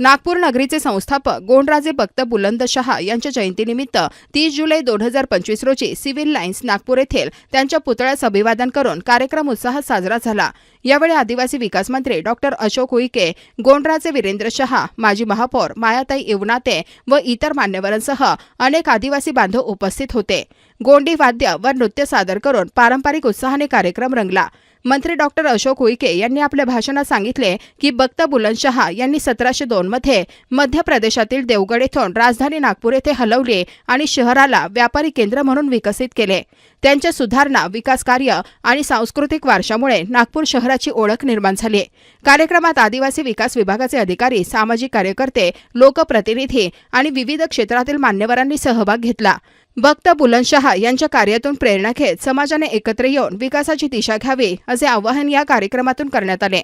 नागपूर नगरीचे संस्थापक गोंडराजे भक्त बुलंदशहा यांच्या जयंतीनिमित्त तीस जुलै दोन हजार पंचवीस रोजी सिव्हिल लाईन्स नागपूर येथील त्यांच्या पुतळ्यास अभिवादन करून कार्यक्रम उत्साहात साजरा झाला. यावेळी आदिवासी विकास मंत्री डॉक्टर अशोक उईके गोंडराजे वीरेंद्र शहा माजी महापौर मायाताई इवनाते व इतर मान्यवरांसह अनेक आदिवासी बांधव उपस्थित होते. गोंडी वाद्य व नृत्य सादर करून पारंपरिक उत्साहाने कार्यक्रम रंगला. मंत्री डॉक्टर अशोक उईके यांनी आपल्या भाषणात सांगितले की बख्त बुलंदशहा यांनी सतराशे दोनमध्ये मध्य प्रदेशातील देवगड येथून राजधानी नागपूर येथे हलवले आणि शहराला व्यापारी केंद्र म्हणून विकसित केले. त्यांच्या सुधारणा विकास कार्य आणि सांस्कृतिक वारशामुळे नागपूर शहराची ओळख निर्माण झाली. कार्यक्रमात आदिवासी विकास विभागाचे अधिकारी सामाजिक कार्यकर्ते लोकप्रतिनिधी आणि विविध क्षेत्रातील मान्यवरांनी सहभाग घेतला. भक्त बुलंदशहा यांच्या कार्यातून प्रेरणा घेत समाजाने एकत्र येऊन विकासाची दिशा घ्यावी असे आवाहन या कार्यक्रमातून करण्यात आले.